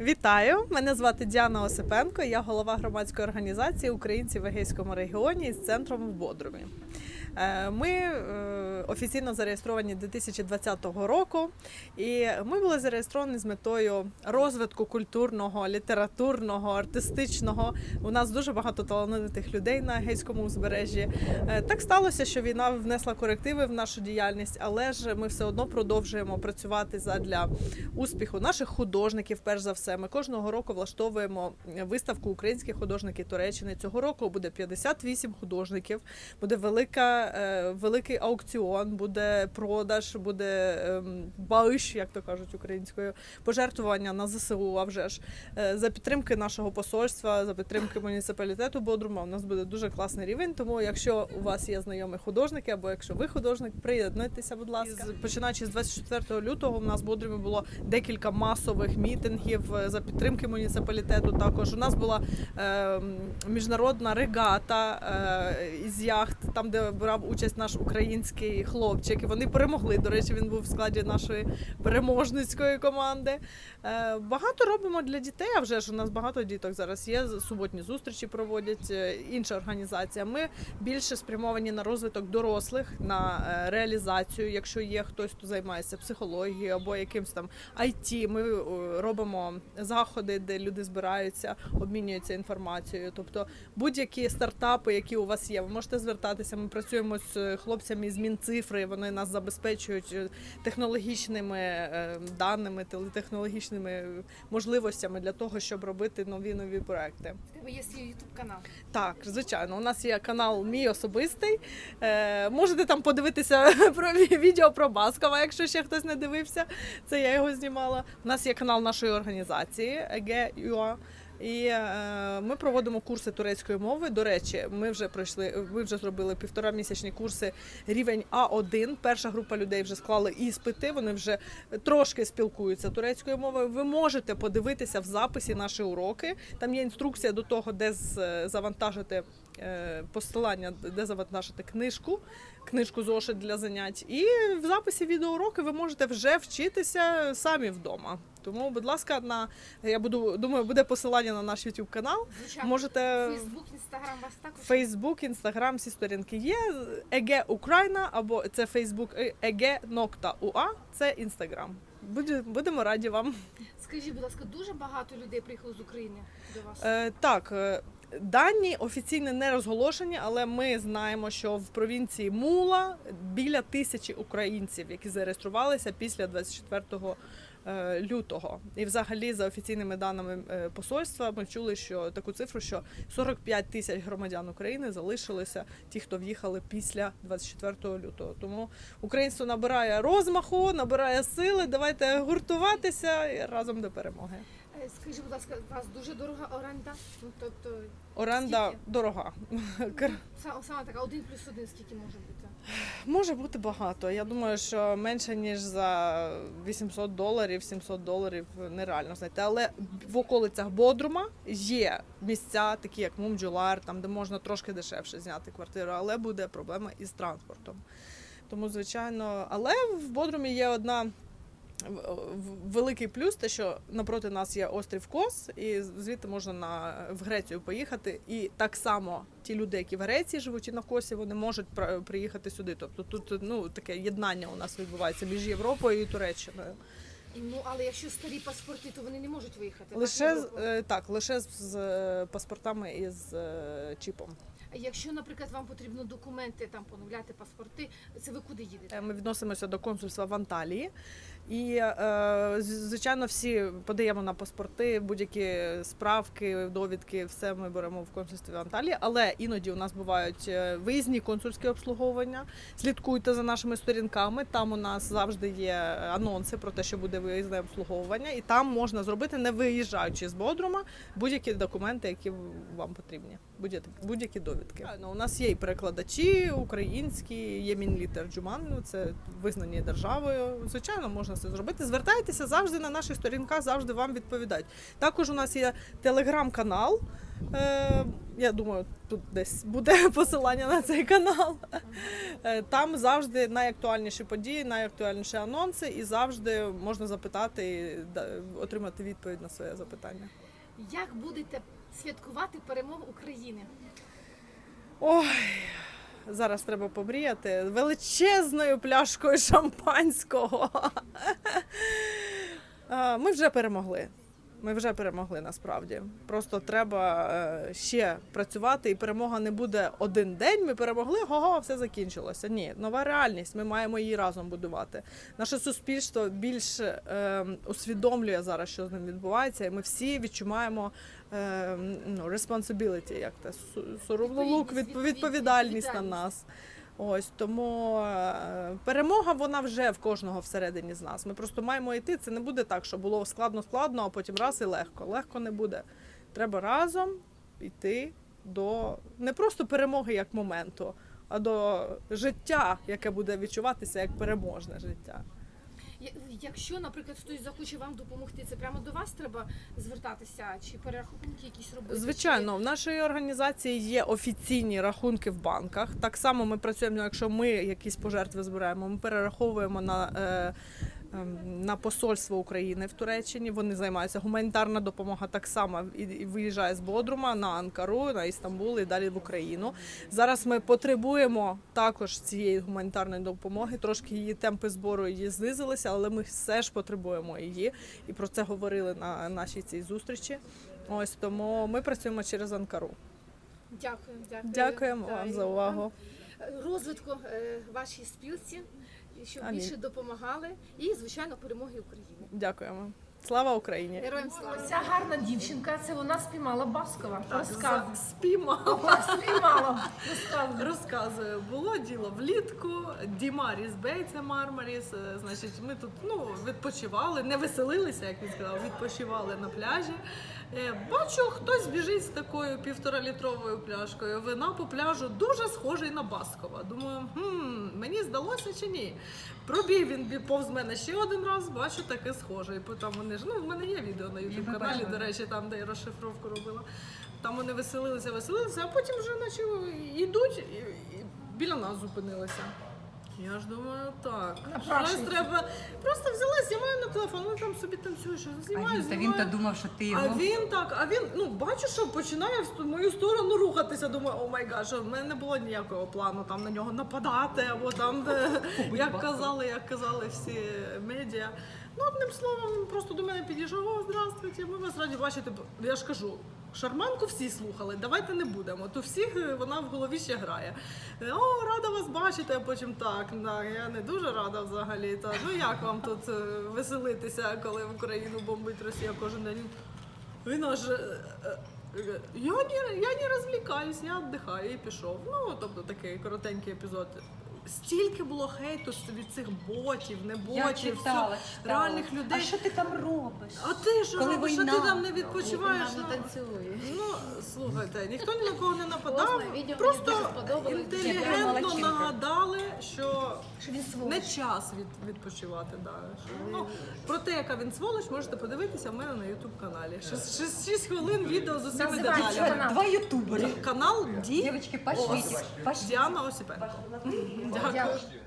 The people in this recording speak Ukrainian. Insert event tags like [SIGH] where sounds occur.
Вітаю! Мене звати Діана Осипенко. Я голова громадської організації Українці в Егейському регіоні із центром в Бодрумі. Е, Ми е, офіційно зареєстровані 2020 року, і ми були зареєстровані з метою розвитку культурного, літературного, артистичного. У нас дуже багато талановитих людей на Егейському узбережжі. Е, Так сталося, що війна внесла корективи в нашу діяльність, але ж ми все одно продовжуємо працювати задля успіху наших художників. Перш за все, ми кожного року влаштовуємо виставку українських художників Туреччини. Цього року буде 58 художників. Буде велика, е, великий аукціон, буде продаж, буде ем, баиш, як то кажуть українською, пожертвування на ЗСУ. А вже ж Е, за підтримки нашого посольства, за підтримки муніципалітету Бодрума. У нас буде дуже класний рівень. Тому, якщо у вас є знайомі художники, або якщо ви художник, приєднуйтеся, будь ласка. Починаючи з 24 лютого, у нас в Бодрумі було декілька масових мітингів е, за підтримки муніципалітету. Також у нас була е, міжнародна регата е, із яхт, там де брав участь наш український хлопчик. І вони перемогли. До речі, він був в складі нашої переможницької команди. Е, Багато робимо для дітей. А вже ж у нас багато діток зараз є. Суботні зустрічі проводять е, інша організація. Ми більше спрямовані на розвиток дорослих, на е, реалізацію. Якщо є хтось, хто займається психологією або якимсь там IT, ми робимо заходи, де люди збираються, обмінюються інформацією. Тобто будь-які стартапи, які у вас є, ви можете звертатися. Ми працюємо з е, хлопцями з Мінцифри. Вони нас забезпечують е, технологічними е, даними, телетехнологічними можливостями для того, щоб робити нові нові проекти. В тебе є свій ютуб канал. Так, звичайно, у нас є канал мій особистий. Можете там подивитися [LAUGHS] про відео про Баскова, якщо ще хтось не дивився. Це я його знімала. У нас є канал нашої організації EGUA. І е, ми проводимо курси турецької мови. До речі, ми вже пройшли, ми вже зробили півтора місячні курси рівень А1. Перша група людей вже склали іспити. Вони вже трошки спілкуються турецькою мовою. Ви можете подивитися в записі наші уроки. Там є інструкція до того, де з- завантажити е, посилання, де завантажити книжку, книжку зошит для занять. І в записі відеоуроки ви можете вже вчитися самі вдома. Тому, будь ласка, на я буду думаю, буде посилання на наш YouTube канал. Звичайно. Можете Фейсбук, інстаграм вас також. Фейсбук, Інстаграм, всі сторінки є. Еге Україна або це Фейсбук Еге Нокта Уа. Це Інстаграм. Будемо раді вам. Скажіть, будь ласка, дуже багато людей приїхало з України до вас. Е, так, е, дані офіційно не розголошені, але ми знаємо, що в провінції Мула біля тисячі українців, які зареєструвалися після 24 е, лютого. І взагалі, за офіційними даними е, посольства, ми чули, що таку цифру, що 45 тисяч громадян України залишилися ті, хто в'їхали після 24 лютого. Тому українство набирає розмаху, набирає сили. Давайте гуртуватися і разом до перемоги. Скажіть, будь ласка, у вас дуже дорога оренда? Ну, тобто, Оренда Скільки? дорога. Саме, саме така, один плюс один, скільки може бути? Може бути багато. Я думаю, що менше ніж за 800 доларів, 700 доларів нереально знайти. Але в околицях Бодрума є місця, такі як Мумджулар, там де можна трошки дешевше зняти квартиру, але буде проблема із транспортом. Тому, звичайно, але в Бодрумі є одна. Великий плюс, те, що напроти нас є острів Кос, і звідти можна на в Грецію поїхати. І так само ті люди, які в Греції живуть і на Косі, вони можуть пр- приїхати сюди. Тобто тут ну таке єднання у нас відбувається між Європою і Туреччиною. Ну, але якщо старі паспорти, то вони не можуть виїхати. так, Лише з- Європу? е, так, лише з, з е, паспортами і з е, чіпом. А Якщо, наприклад, вам потрібно документи, там поновляти паспорти, це ви куди їдете? Е, Ми відносимося до консульства в Анталії, і е, з- звичайно, всі подаємо на паспорти будь-які справки, довідки, все ми беремо в консульстві в Анталії. Але іноді у нас бувають е, виїзні консульські обслуговування. Слідкуйте за нашими сторінками. Там у нас завжди є анонси про те, що буде виїзне обслуговування, і там можна зробити, не виїжджаючи з Бодрума, будь-які документи, які вам потрібні. Будь-які будь-які довідки. Ну, у нас є і перекладачі українські, є мінлітер Джуман, ну це визнані державою. Звичайно, можна це зробити. Звертайтеся завжди на наших сторінках, завжди вам відповідають. Також у нас є телеграм-канал. Я думаю, тут десь буде [LAUGHS] посилання на цей канал. Е, Там завжди найактуальніші події, найактуальніші анонси, і завжди можна запитати і отримати відповідь на своє запитання. Як будете святкувати перемогу України? Ой, зараз треба помріяти величезною пляшкою шампанського. [LAUGHS] Е, Ми вже перемогли. Ми вже перемогли насправді. Просто треба е, ще працювати, і перемога не буде один день. Ми перемогли, го-го, все закінчилося. Ні, нова реальність. Ми маємо її разом будувати. Наше суспільство більш е, усвідомлює зараз, що з ним відбувається, і ми всі відчуваємо е, ну, responsibility, як те Відповідність, відпо- відповідальність на нас. Ось тому е, перемога вона вже в кожного всередині з нас. Ми просто маємо йти. Це не буде так, що було складно, складно, а потім раз і легко. Легко не буде. Треба разом йти до не просто перемоги як моменту, а до життя, яке буде відчуватися як переможне життя. Якщо, наприклад, хтось захоче вам допомогти, це прямо до вас треба звертатися чи перерахунки якісь робити? Звичайно, в нашої організації є офіційні рахунки в банках. Так само ми працюємо, ну, якщо ми якісь пожертви збираємо, ми перераховуємо на. Ем, на посольство України в Туреччині вони займаються гуманітарна допомога так само і, виїжджає з Бодрума на Анкару, на Істамбул і далі в Україну. Зараз ми потребуємо також цієї гуманітарної допомоги. Трошки її темпи збору її знизилися, але ми все ж потребуємо її. І про це говорили на нашій цій зустрічі. Ось тому ми працюємо через Анкару. Дякую, дякую. Дякуємо вам за увагу. Розвитку е, вашій спілці, щоб Амінь. більше допомагали, і звичайно перемоги України. Дякуємо. Слава Україні! Героям слава! Ця гарна дівчинка, це вона спіймала Баскова. Розказуй. Спіймала. Спіймала. Розказуй. Розказую, було діло влітку. Дімаріс Бей, це Мармаріс. е, Значить, ми тут ну відпочивали, не веселилися, як він сказав, відпочивали на пляжі. Е, Бачу, хтось біжить з такою півторалітровою пляшкою. Вина по пляжу дуже схожий на Баскова. Думаю, хм, мені здалося чи ні. Пробіг він повз мене ще один раз, бачу, таке схоже. І потім вони ж ну в мене є відео на youtube каналі, до речі, там, де я розшифровку робила. Там вони веселилися, веселилися, а потім вже наче йдуть і біля нас зупинилися. Я ж думаю, так. Щось Напрашується. треба. Просто взяла, знімаю на телефон, вони там собі танцюють, що А знімаю, він, та він знімаю. то думав, що ти А він так, а він, ну бачу, що починає в мою сторону рухатися. Думаю, о май що в мене не було ніякого плану там на нього нападати, або там, де, як казали, як казали всі медіа. Ну, одним словом, він просто до мене підійшов, о, здравствуйте, ми вас раді бачити. Я ж кажу, шарманку всі слухали, давайте не будемо. То всіх е, вона в голові ще грає. О, рада вас бачити, а потім так. Да, я не дуже рада взагалі. Та ну як вам тут е, веселитися, коли в Україну бомбить Росія кожен день? Він аж. е, Я не, я не розвлікаюсь, я віддихаю і пішов. Ну, тобто такий коротенький епізод. Стільки було хейту від цих ботів, не ботів, Я читала, читала. реальних людей. А що ти там робиш? А ти що Коли робиш? Що ти там не відпочиваєш? Вона Ну, танцює. Ну, слухайте, ніхто ні на кого не нападав. Відео, Просто дуже інтелігентно нагадали, що Що він не час від, відпочивати. Да. Ну, про те, яка він сволоч, можете подивитися в мене на YouTube каналі. 6, хвилин відео з Називається деталями. Два ютубери. Канал Ді Дівчатки. Пошліть. Діана Осіпенко. Дякую. Дякую.